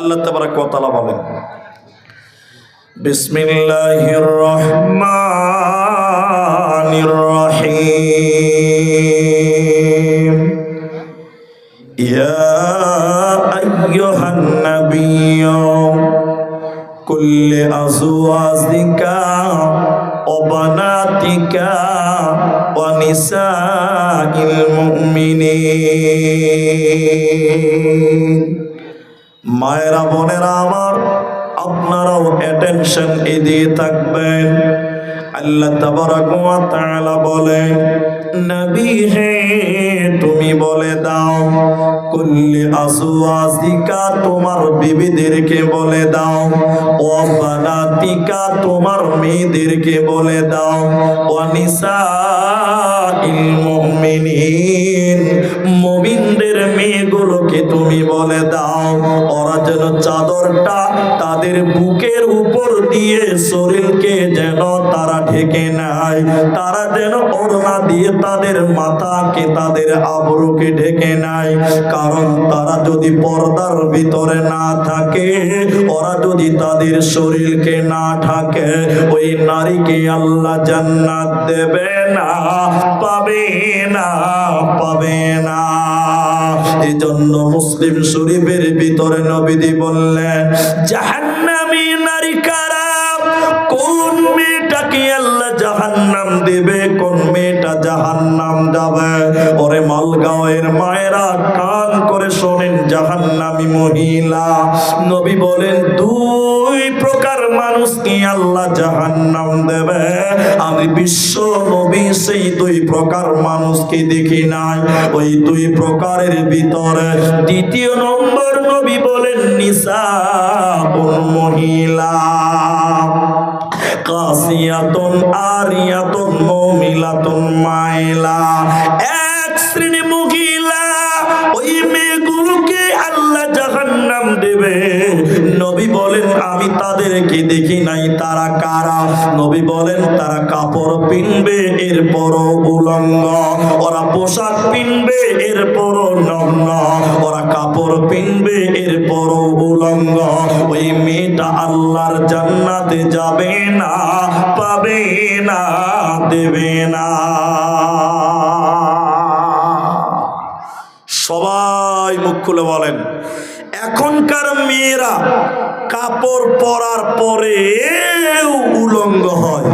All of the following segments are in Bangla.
আল্লাহ তাবারা কতালা বলেন বিসমিল্লাহির রহমানির রহিম। ইয়া আইয়ুহান নাবিয়্যু কুল মায়েরা বোনেরা আমার, আপনারাও অ্যাটেনশন এদিকে থাকবেন। আল্লাহ তাআলা বলেন তুমি বলে দাও, কুল্লি আজওয়াজিকা তোমার বিবিদেরকে বলে দাও, ও বানাতিকা তোমার মেয়েদেরকে বলে দাও, ও নিসাইল মুমিনিন মেয়েগুলোকে তুমি বলে দাও যেন চাদরটা তাদের বুকের উপর দিয়ে শরীরকে যেন তারা ঢেকে নেয়। তারা যেন ওড়না দিয়ে তাদের মাথাকে, তাদের আবরুকে ঢেকে নেয়। কারণ তারা যদি পর্দার ভিতরে না থাকে, ওরা যদি তাদের শরীরকে না ঢাকে ওই নারীকে আল্লাহ জান্নাত দেবে না, পাবে না পাবে না। এই জন্য মুসলিম শরীফের ভিতরে নবীদি বললেন নারী কারা? কোন মেয়েটাকে আল্লাহ জাহান্নাম দেবে? কোন মেয়েটা জাহান্নাম যাবে? ওরে মালগাঁওয়ের মায়েরা কান করে শোনেন, জাহান্নামী মহিলা। নবী বলেন দুই প্রকার মানুষকে আল্লাহ জাহান্নাম দেবে? আমি বিশ্ব নবী, সেই দুই প্রকার মানুষকে দেখি নাই? ওই দুই প্রকারের ভিতরে দ্বিতীয় নম্বর নবী বলেন নিসা মহিলা। কাসিয়াতুন, আরিয়াতুন, মুমিলাতুন, মাইলা। নবী বলেন, আমি তাদেরকে দেখি নাই, তারা কারা? নবী বলেন, তারা কাপড় পিনবে, এরপরও উলঙ্গ। ওরা পোশাক পিনবে, এরপরও নগ্ন ওরা কাপড় পিনবে, এরপরও উলঙ্গ। ওই মেয়েটা আল্লাহর জান্নাতে যাবে না, পাবে না, দেবে না। সবাই মুখ খুলে বলেন, এখনকার মেয়েরা কাপড় পরার পরে উলঙ্গ হয়।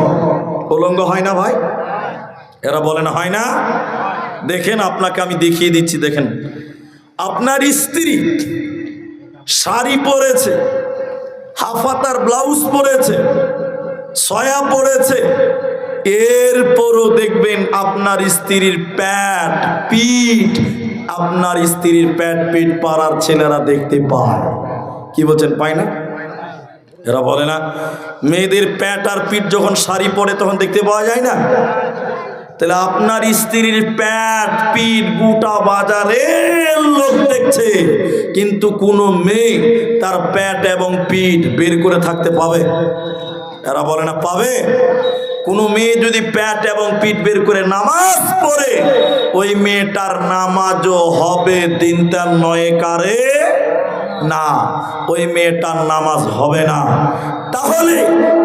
উলঙ্গ হয় না ভাই? এরা বলেন হয় না? দেখেন আপনাকে আমি দেখিয়ে দিচ্ছি, দেখেন। আপনার স্ত্রী শাড়ি পরেছে, হাফাতার ব্লাউজ পরেছে, সয়া পরেছে, এরপরও দেখবেন আপনার স্ত্রীর প্যাট, পিঠ, আপনার স্ত্রীর প্যাট পিঠ পাড়ার ছেলেরা দেখতে পায়। কি বলছেন, পায় না? এরা বলে না, মেয়েদের প্যাট আর পিঠ যখন শাড়ি পরে তখন দেখতে পাওয়া যায় না। তাহলে আপনার স্ত্রীর প্যাট পিঠ গোটা বাজারে লোক দেখছে, কিন্তু কোনো মেয়ে তার প্যাট এবং পিঠ বের করে থাকতে পাবে? এরা বলে না, পাবে। কোনো মেয়ে যদি প্যাট এবং পিঠ বের করে নামাজ পড়ে, ওই মেয়েটার নামাজও হবে দিনটার নয় কারে। না, ওই মেয়েটার নামাজ হবে না। তাহলে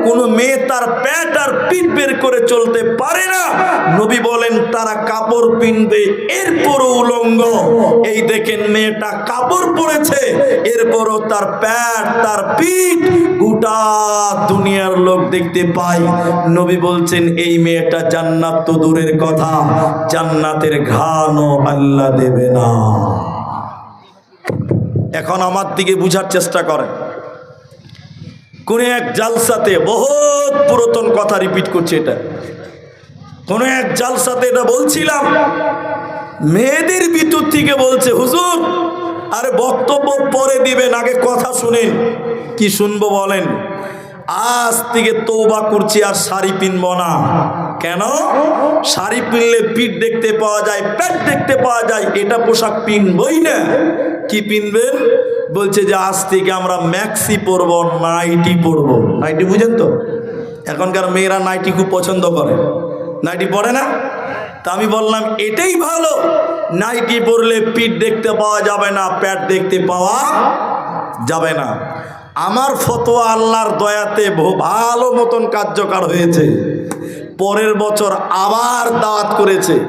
কোনো মেয়ে তার প্যাট আর পিঠ বের করে চলতে পারে না। নবী বলেন, তারা কাপড় পিনবে, এরপরও উলঙ্গ। এই দেখেন মেয়েটা কাপড় পরেছে, এরপরও তার প্যাট তার পিঠ গোটা দুনিয়ার লোক দেখতে পায়। নবী বলছেন, এই মেয়েটা জান্নাত তো দূরের কথা, জান্নাতের ঘানও আল্লাহ দেবে না। এখন আমার দিকে বুঝার চেষ্টা করে। কোনো এক জালসাতে বহুত পুরাতন কথা রিপিট করছে এটা। কোনো এক জালসাতে এটা বলছিলাম, মেয়েদের ভিতর থেকে বলছে, হুজুর, আরে বক্তব্য পরে দিবেন, আগে কথা শুনেন। কি শুনব বলেন? আজ থেকে তৌবা করছি আর শাড়ি পিনব না। কেন? শাড়ি পিনলে পিঠ দেখতে পাওয়া যায়, প্যান্ট দেখতে পাওয়া যায়, এটা পোশাক পিনবই না। কি পিনবেন? বলছে যে আজ থেকে আমরা ম্যাক্সি পরবো, নাইটি পরবো। নাইটি বুঝেন তো? এখনকার মেয়েরা নাইটি খুব পছন্দ করে। নাইটি পরে না? তা আমি বললাম, এটাই ভালো। নাইটি পরলে পিঠ দেখতে পাওয়া যাবে না প্যাট দেখতে পাওয়া যাবে না। আমার ফতোয়া আল্লাহর দয়াতে ভালো মতন কার্যকর হয়েছে। পরের বছর আবার দাওয়াত করেছে।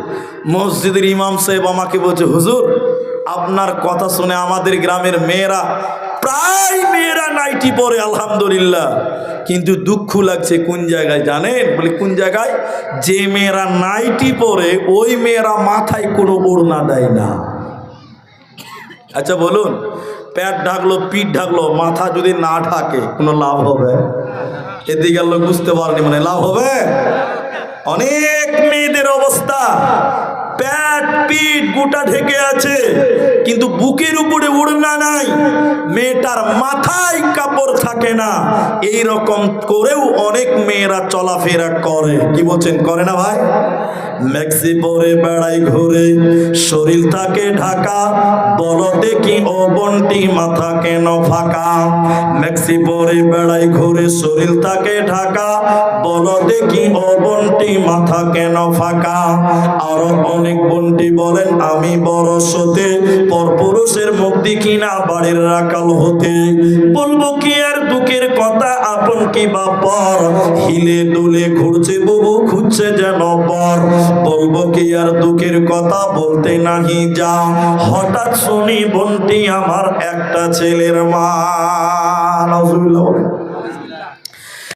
মসজিদের ইমাম সাহেব আমাকে বলছে, হুজুর, আপনার কথা শুনে আমাদের গ্রামের মেয়েরা, প্রায় মেয়েরা নাইটি পরে, আলহামদুলিল্লাহ। কিন্তু দুঃখ লাগছে, কোন জায়গায় জানেন? বলে, কোন জায়গায়? যে মেয়েরা নাইটি পরে, ওই মেয়েরা মাথায় কোনো ওড়না দেয় না। আচ্ছা বলুন। প্যাট ঢাকলো, পিঠ ঢাকলো, মাথা যদি না ঢাকে, কোনো লাভ হবে? এদিকে লোক বুঝতে পারেনি মানে লাভ হবে? অনেক মেয়েদের অবস্থা। প্যাট পিঠ গোটা ঢেকে আছে, কিন্তু বুকের উপরে উড়না নাই। মেয়েটার মাথায় কাপড় থাকে না। এই রকম করেও অনেক মেয়েরা চলাফেরা করে। কি বলছেন, করে না ভাই? ম্যাক্সি পরে বেড়াই ঘুরে, শরীর থাকে ঢাকা বলো দেখি ও বন্টি মাথা কেন ফাঁকা? ম্যাক্সি পরে বেড়াই ঘুরে, শরীর থাকে ঢাকা বলো দেখি ও বন্টি মাথা কেন ফাঁকা? আরও অনেক বন্টি বলেন, আমি বড় সতে পরপুরুষের মুখ দেখি না বাড়ির রাকাল হতে? বলব কি আর দুঃখের কথা? আপন কি বা পর? হিলে দুলে ঘুরছে বুবু, খুঁজছে যেন পর। বলব কি আর দুঃখের কথা? বলতে নাহি যা। হঠাৎ শুনি বন্টি, আমার একটা ছেলের মা। নাউজুবিল্লাহ বলেন।